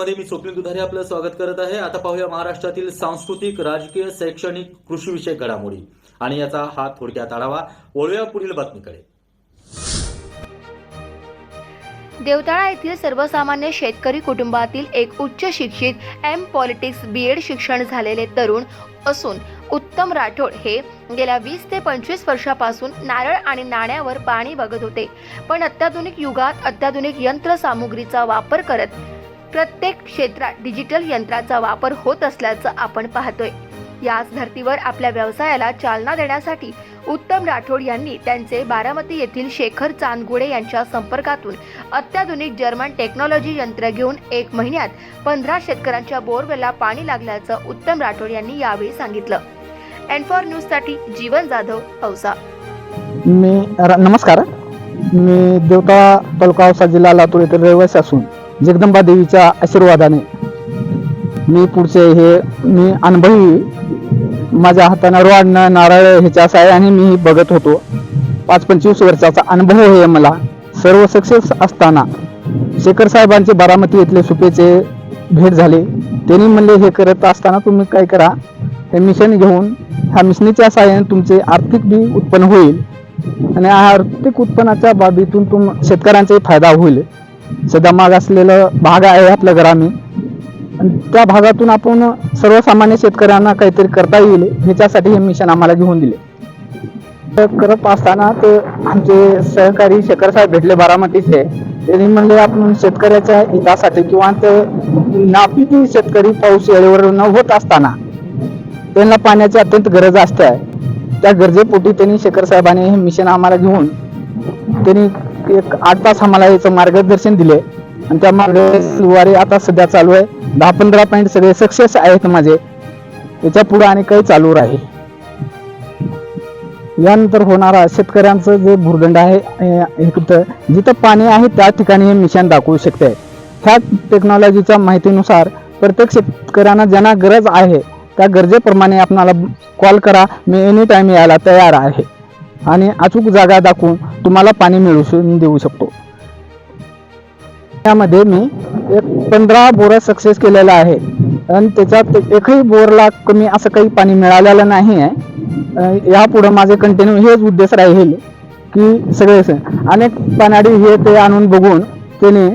मध्ये मी स्वप्नील दुधारे आपलं स्वागत करत आहे. आता पाहूया महाराष्ट्रातील सांस्कृतिक राजकीय शैक्षणिक कृषीविषयक घडामोडी. आणि याचा हा थोडक्यात आढावा वळूया पुढील बातमीकडे. देवताळा येथील सर्वसामान्य शेतकरी कुटुंबातील एक उच्च शिक्षित एम पॉलिटिक्स बी एड शिक्षण झालेले तरुण असून उत्तम राठोड हे गेल्या वीस ते पंचवीस वर्षापासून नारळ आणि नाण्यावर पाणी बघत होते. पण अत्याधुनिक युगात अत्याधुनिक यंत्रसामुग्रीचा वापर करत प्रत्येक क्षेत्रात डिजिटल यंत्राचा वापर होत असल्याचं आपण पाहतोय. याच धर्तीवर आपल्या व्यवसायाला चालना देण्यासाठी उत्तम राठोड यांनी त्यांचे बारामती येथील शेखर चांदगुडे यांच्या संपर्कातून अत्याधुनिक जर्मन टेक्नॉलॉजी यंत्र घेऊन एक महिन्यात पंधरा शेतकऱ्यांच्या बोरवेलला पाणी लागल्याचं उत्तम राठोड यांनी यावेळी सांगितलं. एनफॉर फॉर न्यूजसाठी जीवन जाधव औसा. मी नमस्कार. मी देवता तालुका औसा जिल्हा लातूर येथील रहिवासी असून जगदंबा देवीच्या आशीर्वादाने मी पुढचे हे मी अनुभवी माझ्या हाताने रोडणं नारळ ह्याच्या आणि मी बघत होतो. पाच पंचवीस वर्षाचा अनुभव आहे मला. सर्व सक्सेस असताना शेखर साहेबांचे बारामती इथले सुपेचे भेट झाले. त्यांनी म्हणले हे करत असताना तुम्ही काय करा? हे मिशन घेऊन ह्या मिशनीच्या साहाय्याने तुमचे आर्थिक बी उत्पन्न होईल आणि आर्थिक उत्पन्नाच्या बाबीतून तुम शेतकऱ्यांचाही फायदा होईल. सध्या माग असलेलं भाग आहे आपलं ग्रामीण आणि त्या भागातून आपण सर्वसामान्य शेतकऱ्यांना काहीतरी करता येईल ह्याच्यासाठी हे मिशन आम्हाला घेऊन दिले. तर करत असताना ते आमचे सहकारी शेखर साहेब भेटले बारामतीचे. त्यांनी म्हणले आपण शेतकऱ्याच्या हितासाठी किंवा ते नापिकी शेतकरी पाऊस वेळेवर न होत असताना त्यांना पाण्याची अत्यंत गरज असते. त्या गरजेपोटी त्यांनी शेखर साहेबांनी हे मिशन आम्हाला घेऊन त्यांनी एक आठ तास आम्हाला याचं मार्गदर्शन दिले आणि त्या मार्गदर्शनद्वारे आता सध्या चालू आहे. दहा पंधरा पॉईंट सगळे सक्सेस आहेत माझे. त्याच्या पुढे आणि काही चालू राहील. यानंतर होणारा शेतकऱ्यांचं जे भूर्दंड आहे इकडं जिथं पाणी आहे त्या ठिकाणी हे मिशन दाखवू शकते. ह्या टेक्नॉलॉजीच्या माहितीनुसार प्रत्येक शेतकऱ्यांना ज्यांना गरज आहे त्या गरजेप्रमाणे आपणाला कॉल करा. मी एनी टाईम यायला तयार आहे. आणि अचूक जागा दाखवून तुम्हाला पाणी मिळवून देऊ शकतो. त्यामध्ये मी एक पंधरा बोर सक्सेस केलेला आहे. आणि त्याच्यात एकही बोरला कमी असं काही पाणी मिळालेलं नाही आहे. यापुढं माझे कंटिन्यू हेच उद्देश राहील की सगळे अनेक पानाडी हे ते आणून बघून त्याने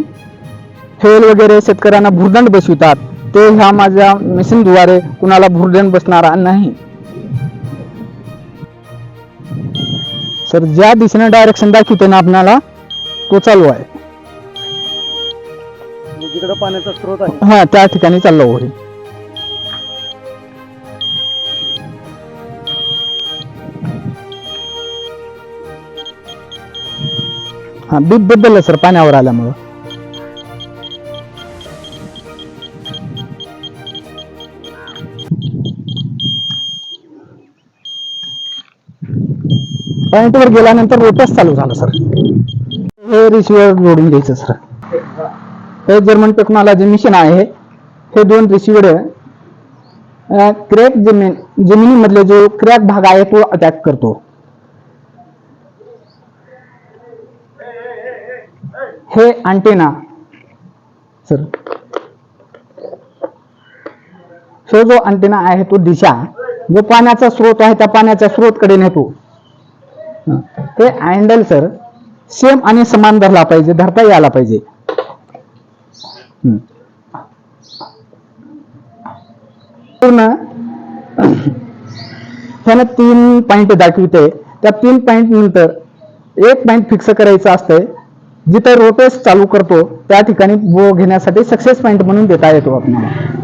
फेल वगैरे शेतकऱ्यांना भुर्दंड बसवितात. ते ह्या माझ्या मिशनद्वारे कुणाला भुर्दंड बसणार नाही. सर ज्या दिशेने डायरेक्शन दाखवते ना आपणाला तो चालू आहे. जिकडे पाण्याचा स्रोत आहे. हा त्या ठिकाणी चाललो होईल. हा बीप बदललं सर पाण्यावर आल्यामुळं. पॉइंटवर गेल्यानंतर रोटच चालू झालं सर. हे रिसिव्हर जोडून द्यायचं सर. हे जर्मन टेक्नॉलॉजी मिशन आहे हे. दोन रिसिव्हर क्रॅक जमीन जमिनीमधले जो क्रॅक भाग आहे तो अटॅक करतो. हे अँटेना सर. तो जो अँटेना आहे तो दिशा जो पाण्याचा स्रोत आहे त्या पाण्याच्या स्रोतकडे नेतो. ते अँडल सर सेम आणि समान धरला पाहिजे धरता यायला पाहिजे. पूर्ण ह्यानं तीन पॉइंट दाखविते. त्या तीन पॉइंट नंतर एक पॉइंट फिक्स करायचं असतंय. जिथे रोटेस चालू करतो त्या ठिकाणी बो घेण्यासाठी सक्सेस पॉइंट म्हणून देता येतो आपल्याला.